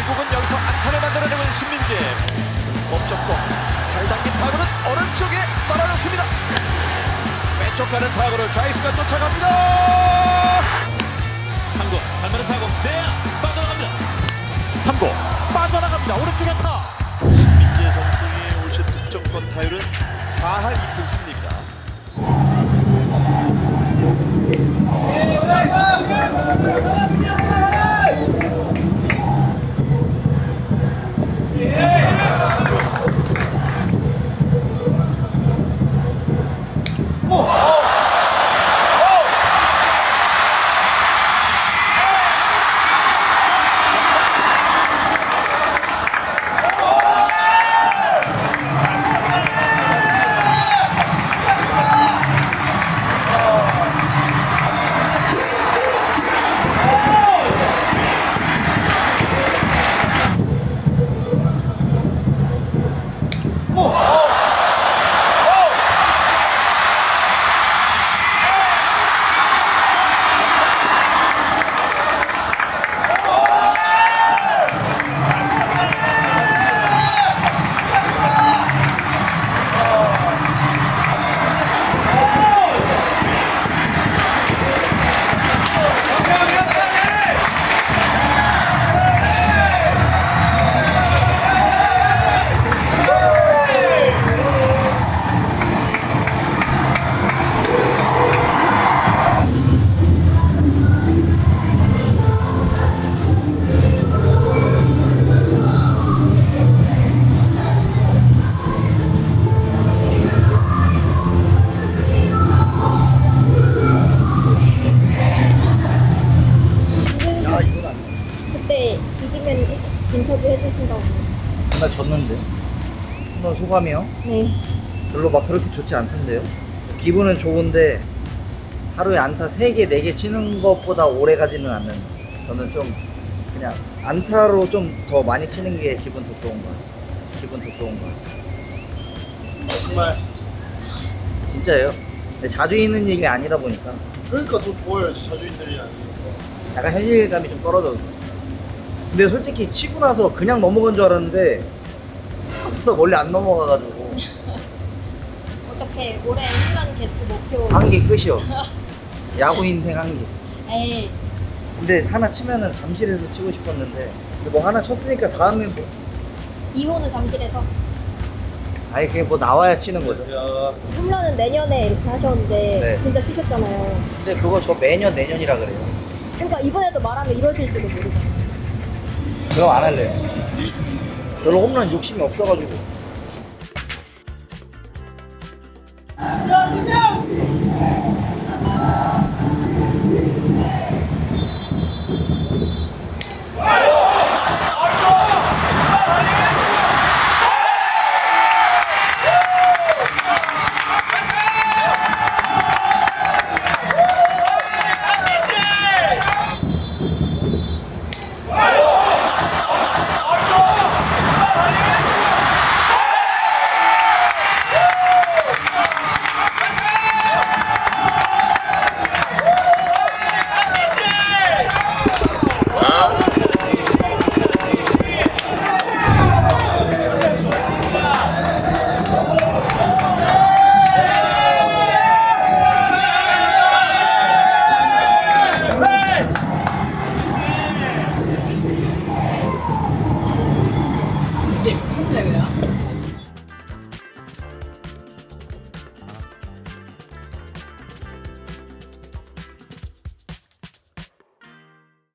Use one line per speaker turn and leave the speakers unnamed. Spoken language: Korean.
결국은 여기서 안타를 만들어내는 신민재. 몸쪽도 잘 당긴 타구는 오른쪽에 떨어졌습니다. 왼쪽 가는 타구를 좌익수가 쫓아갑니다.
3구 발만을 타고 내야 빠져나갑니다. 3구 빠져나갑니다. 오른쪽에 타
신민재 선수의 올 시즌 득점권 타율은 4할 2푼 3리
이기면 인터뷰 해주신다고.
나 졌는데. 한번 소감이요?
네.
별로 막 그렇게 좋지 않던데요. 기분은 좋은데 하루에 안타 3개, 4개 치는 것보다 오래 가지는 않는. 저는 좀 그냥 안타로 좀 더 많이 치는 게 기분 더 좋은 것 같아요. 기분 더 좋은 것 같아요.
정말
진짜예요. 근데 자주 있는 얘기가 아니다 보니까
그러니까 더 좋아야지 자주인들이 아니니까
약간 현실감이 좀 떨어져서. 근데 솔직히 치고 나서 그냥 넘어간 줄 알았는데 생각보다 멀리 안 넘어가가지고
어떻게 올해 홈런 개수 목표?
한 개 끝이요. 야구 인생 한 개.
에이.
근데 하나 치면은 잠실에서 치고 싶었는데 근데 뭐 하나 쳤으니까 다음에 뭐
2호는 잠실에서.
아예 그게 뭐 나와야 치는 거죠.
홈런은 내년에 이렇게 하셨는데
네.
진짜 치셨잖아요.
근데 그거 저 매년 내년이라 그래요.
그러니까 이번에도 말하면 이루어질지도 모르잖아요.
그럼 안 할래요. 별로 홈런 욕심이 없어가지고.